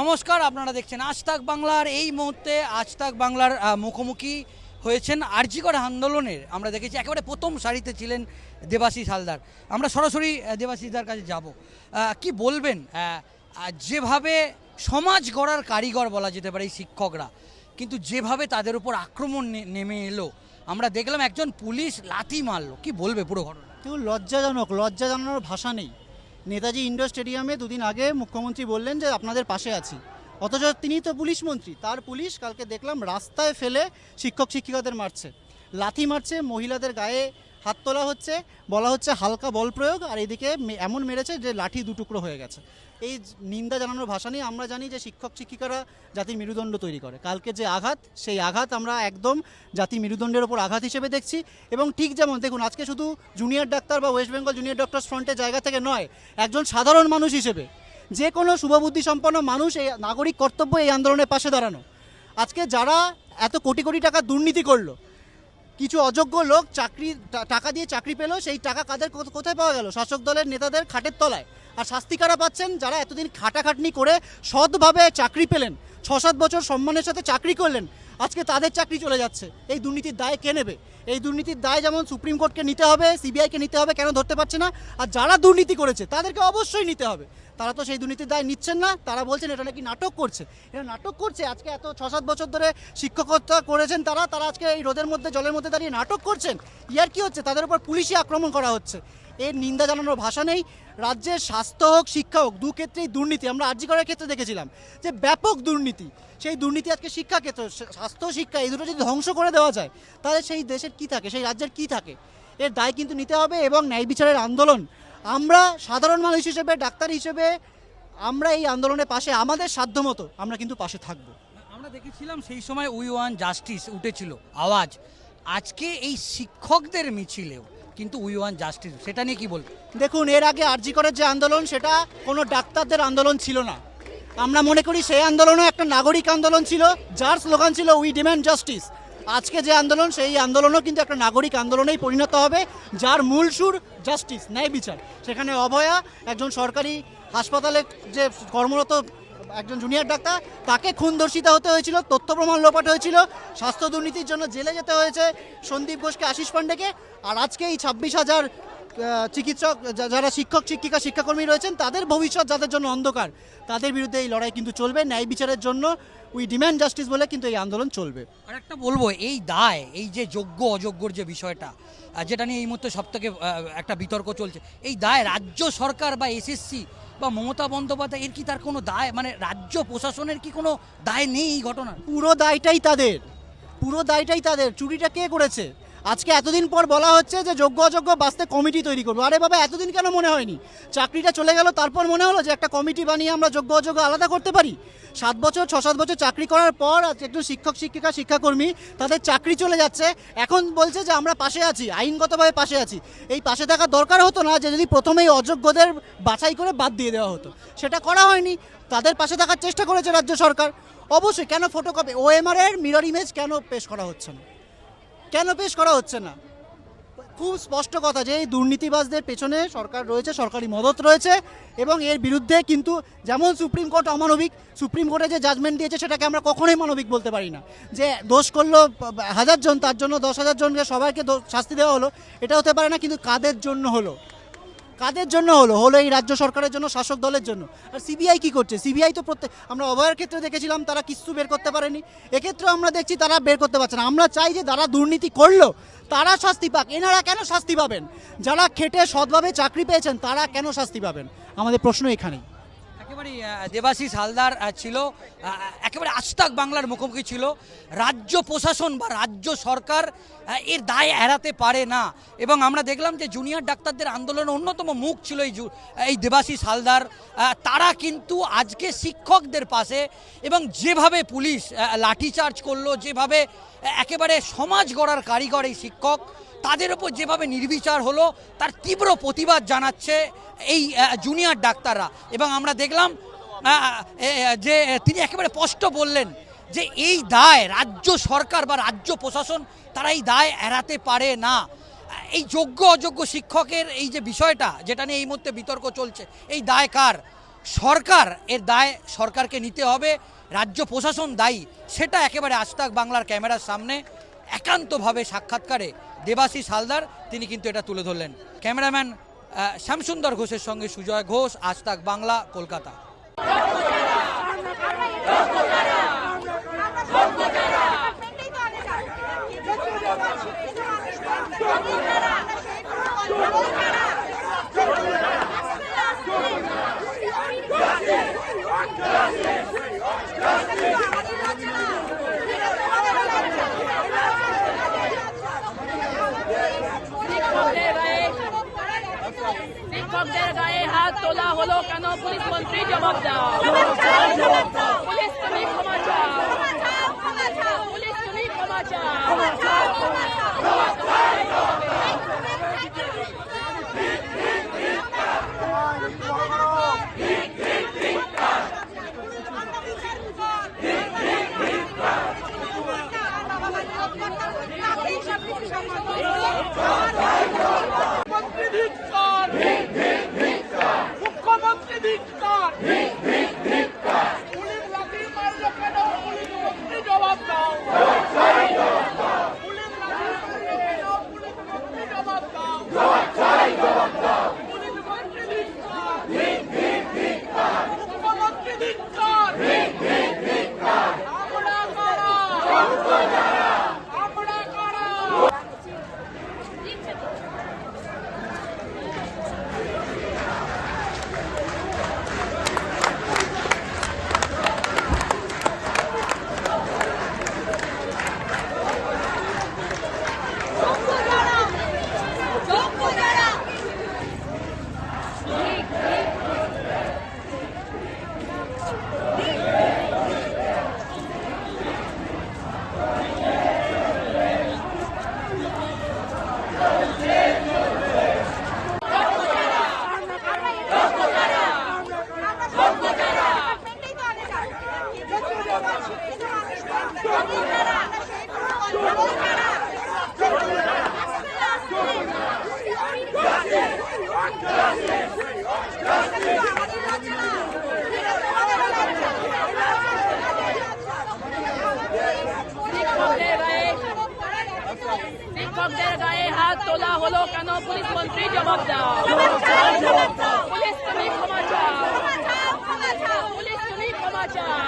নমস্কার, আপনারা দেখছেন আজ তাক বাংলার। এই মুহূর্তে আজ তাক বাংলার মুখোমুখি হয়েছেন আরজিকর আন্দোলনের। আমরা দেখেছি একেবারে প্রথম সারিতে ছিলেন দেবাশিস হালদার। আমরা সরাসরি দেবাশিসদার কাছে যাব। কি বলবেন? যেভাবে সমাজ গড়ার কারিগর বলা যেতে পারে এই শিক্ষকরা, কিন্তু যেভাবে তাদের উপর আক্রমণ নেমে এলো, আমরা দেখলাম একজন পুলিশ লাথি মারলো। কি বলবে পুরো ঘটনা? কেউ লজ্জাজনক লজ্জা জানানোর ভাষা নেই। নেতাজি ইন্ডোর স্টেডিয়ামে দুদিন আগে মুখ্যমন্ত্রী বললেন যে আপনাদের পাশে আছি। অথচ তিনি তো পুলিশ মন্ত্রী, তার পুলিশ কালকে দেখলাম রাস্তায় ফেলে শিক্ষক শিক্ষিকাদের মারছে। লাথি মারছে মহিলাদের গায়ে হাত তোলা হচ্ছে, বলা হচ্ছে হালকা বল প্রয়োগ, আর এদিকে এমন মেরেছে যে লাঠি দুটুকরো হয়ে গেছে। এই নিন্দা জানানোর ভাষা নিয়ে আমরা জানি যে শিক্ষক, শিক্ষিকারা জাতির মেরুদণ্ড তৈরি করে। কালকে যে আঘাত, সেই আঘাত আমরা একদম জাতির মেরুদণ্ডের ওপর আঘাত হিসেবে দেখছি। এবং ঠিক যেমন, দেখুন, আজকে শুধু জুনিয়র ডাক্তার বা ওয়েস্ট বেঙ্গল জুনিয়র ডক্টর ফ্রন্টের জায়গা থেকে নয়, একজন সাধারণ মানুষ হিসেবে, যে কোনো শুভবুদ্ধি সম্পন্ন মানুষ এই নাগরিক কর্তব্য এই আন্দোলনের পাশে দাঁড়ানো। আজকে যারা এত কোটি কোটি টাকা দুর্নীতি করল কিছু অযোগ্য লোক চাকরি টাকা দিয়ে চাকরি পেল সেই টাকা কাদের কোথায় পাওয়া গেল? শাসক দলের নেতাদের খাটের তলায়। আর শাস্তি কারা পাচ্ছেন? যারা এতদিন খাটাখাটনি করে সৎভাবে চাকরি পেলেন ছ সাত বছর সম্মানের সাথে চাকরি করলেন আজকে তাদের চাকরি চলে যাচ্ছে। এই দুর্নীতির দায় কে নেবে? এই দুর্নীতির দায় যেমন সুপ্রিম কোর্টকে নিতে হবে সিবিআইকে নিতে হবে, কেন ধরতে পারছে না? আর যারা দুর্নীতি করেছে, তাদেরকে অবশ্যই নিতে হবে। তারা তো সেই দুর্নীতির দায় নিচ্ছেন না, তারা বলছেন এটা নাকি নাটক করছে। এটা নাটক করছে, আজকে এত ছ সাত বছর ধরে শিক্ষকতা করেছেন তারা তারা আজকে এই রোদের মধ্যে, জলের মধ্যে দাঁড়িয়ে নাটক করছেন। ইয়ার কি হচ্ছে? তাদের উপর পুলিশি আক্রমণ করা হচ্ছে। এর নিন্দা জানানোর ভাষা নেই। রাজ্যের স্বাস্থ্য হোক, শিক্ষা হোক দু ক্ষেত্রেই দুর্নীতি। আমরা আর্জি করার ক্ষেত্রে দেখেছিলাম যে ব্যাপক দুর্নীতি। সেই দুর্নীতি আজকে শিক্ষা ক্ষেত্র স্বাস্থ্য শিক্ষা এই দুটো যদি ধ্বংস করে দেওয়া যায় তাহলে সেই দেশের কি থাকে সেই রাজ্যের কি থাকে? এর দায় কিন্তু নিতে হবে এবং ন্যায় বিচারের আন্দোলন। আমরা সাধারণ মানুষ হিসেবে ডাক্তার হিসেবে আমরা এই আন্দোলনের পাশে আমাদের সাধ্যমতো আমরা কিন্তু পাশে থাকব। আমরা দেখেছিলাম সেই সময় উই ওয়ান জাস্টিস উঠেছিল আওয়াজ। আজকে এই শিক্ষকদের মিছিলেও কিন্তু উই ওয়ান জাস্টিস সেটা নিয়ে কি বলব? দেখুন এর আগে আরজি করার যে আন্দোলন সেটা কোনো ডাক্তারদের আন্দোলন ছিল না। আমরা মনে করি সেই আন্দোলনও একটা নাগরিক আন্দোলন ছিল, যার স্লোগান ছিল উই ডিম্যান্ড জাস্টিস আজকে যে আন্দোলন, সেই আন্দোলনও কিন্তু একটা নাগরিক আন্দোলনেই পরিণত হবে, যার মূল সুর জাস্টিস ন্যায় বিচার। সেখানে অভয়া, একজন সরকারি হাসপাতালে যে কর্মরত একজন জুনিয়র ডাক্তার, তাকে খুন ধর্ষিতা হতে হয়েছিল, তথ্য প্রমাণ লোপাট হয়েছিল, স্বাস্থ্য দুর্নীতির জন্য জেলে যেতে হয়েছে সন্দীপ ঘোষকে, আশিস পান্ডেকে আর আজকে এই ছাব্বিশ হাজার চিকিৎসক যারা শিক্ষক শিক্ষিকা শিক্ষাকর্মী রয়েছেন তাদের ভবিষ্যৎ যাদের জন্য অন্ধকার তাদের বিরুদ্ধে এই লড়াই কিন্তু চলবে। ন্যায় বিচারের জন্য উই ডিম্যান্ড জাস্টিস বলে কিন্তু এই আন্দোলন চলবে। আর একটা বলব এই দায় এই যে যোগ্য অযোগ্যর যে বিষয়টা যেটা নিয়ে এই মুহূর্তে সব থেকে একটা বিতর্ক চলছে এই দায় রাজ্য সরকার বা এসএসসি বা মমতা বন্দ্যোপাধ্যায় এর কি তার কোনো দায়? মানে রাজ্য প্রশাসনের কি কোনো দায় নেই এই ঘটনা পুরো দায়টাই তাদের পুরো দায়টাই তাদের চুরিটা কে করেছে? আজকে এতদিন পর বলা হচ্ছে যে যোগ্য অযোগ্য বাঁচতে কমিটি তৈরি করব। আরে বাবা, এতদিন কেন মনে হয়নি? চাকরিটা চলে গেল, তারপর মনে হলো যে একটা কমিটি বানিয়ে আমরা যোগ্য অযোগ্য আলাদা করতে পারি? সাত বছর, ছ, সাত বছর চাকরি করার পর একজন শিক্ষক, শিক্ষিকা, শিক্ষাকর্মী তাদের চাকরি চলে যাচ্ছে। এখন বলছে যে আমরা পাশে আছি, আইনগতভাবে পাশে আছি। এই পাশে থাকার দরকার হতো না যে যদি প্রথমেই অযোগ্যদের বাছাই করে বাদ দিয়ে দেওয়া হতো। সেটা করা হয়নি। তাদের পাশে থাকার চেষ্টা করেছে রাজ্য সরকার। অবশ্যই কেন ফটোকপি ওএমআর এর মিরর ইমেজ কেন পেশ করা হচ্ছে না? কেন পেশ করা হচ্ছে না? খুব স্পষ্ট কথা যে এই দুর্নীতিবাজদের পেছনে সরকার রয়েছে, সরকারি মদত রয়েছে এবং এর বিরুদ্ধে কিন্তু যেমন সুপ্রিম কোর্ট অমানবিক, সুপ্রিম কোর্টে যে জাজমেন্ট দিয়েছে সেটাকে আমরা কখনোই মানবিক বলতে পারি না। যে দোষ করল হাজার জন, তার জন্য দশ হাজার জনকে সবাইকে শাস্তি দেওয়া হলো, এটা হতে পারে না, কিন্তু কাদের জন্য হলো? কাদের জন্য হলো? হলো এই রাজ্য সরকারের জন্য, শাসক দলের জন্য? আর সিবিআই কি করছে? সিবিআই তো প্রত্যেক আমরা অভয়ের ক্ষেত্রে দেখেছিলাম তারা কিচ্ছু বের করতে পারেনি। এক্ষেত্রে আমরা দেখছি তারা বের করতে পারছে না। আমরা চাই যে তারা দুর্নীতি করল, তারা শাস্তি পাক। এনারা কেন শাস্তি পাবেন? যারা খেটে সৎভাবে চাকরি পেয়েছেন, তারা কেন শাস্তি পাবেন? আমাদের প্রশ্ন এখানেই। একেবারে দেবাশিস হালদার ছিল একেবারে আস্তাক বাংলার মুখোমুখি ছিল। রাজ্য প্রশাসন বা রাজ্য সরকার এর দায় এড়াতে পারে না। এবং আমরা দেখলাম যে জুনিয়র ডাক্তারদের আন্দোলনের অন্যতম মুখ ছিল এই এই দেবাশিস হালদার। তারা কিন্তু আজকে শিক্ষকদের পাশে এবং যেভাবে পুলিশ লাঠিচার্জ করল, যেভাবে একেবারে সমাজ গড়ার কারিগর এই শিক্ষক তাদের ওপর যেভাবে নির্বিচার হলো, তার তীব্র প্রতিবাদ জানাচ্ছে এই জুনিয়র ডাক্তাররা। এবং আমরা দেখলাম যে তিনি একেবারে স্পষ্ট বললেন যে এই দায় রাজ্য সরকার বা রাজ্য প্রশাসন, তারা এই দায় এড়াতে পারে না। এই যোগ্য, অযোগ্য শিক্ষকের এই যে বিষয়টা, যেটা নিয়ে এই মুহূর্তে বিতর্ক চলছে, এই দায় কার? সরকার, এর দায় সরকারকে নিতে হবে। রাজ্য প্রশাসন দায়ী, সেটা একেবারে আজতাক বাংলার ক্যামেরার সামনে। একান্তভাবে সাক্ষাৎকারে দেবাশিস হালদার, তিনি কিন্তু এটা তুলে ধরলেন। ক্যামেরাম্যান শ্যামসুন্দর ঘোষের সঙ্গে সুজয় ঘোষ, আজ বাংলা, কলকাতা। হাত তোলা হলো কেন পুলিশ মন্ত্রী জবাব দাও পুলিশ তুমি ক্ষমা চাও পুলিশ তুমি ক্ষমা চাও মুখ্যমন্ত্রী ধিক্কার মুখ্যমন্ত্রী ধিক্কার পুলিশ লাঠি মারলো কেন পুলিশ মন্ত্রী জবাব দাও পুলিশ লাঠি মারলো কেন পুলিশ মন্ত্রী জবাব দাও পুলিশ মন্ত্রী ধিক্কার মুখ্যমন্ত্রী ধিক্কার আমরা কারা আমরা কারা শিক্ষকদের গায়ে শিক্ষকদের গায়ে হাত তোলা হলো কেন? পুলিশ মন্ত্রী জবাব দাও। পুলিশ তুমি ক্ষমা চাও। পুলিশ তুমি ক্ষমা চাও।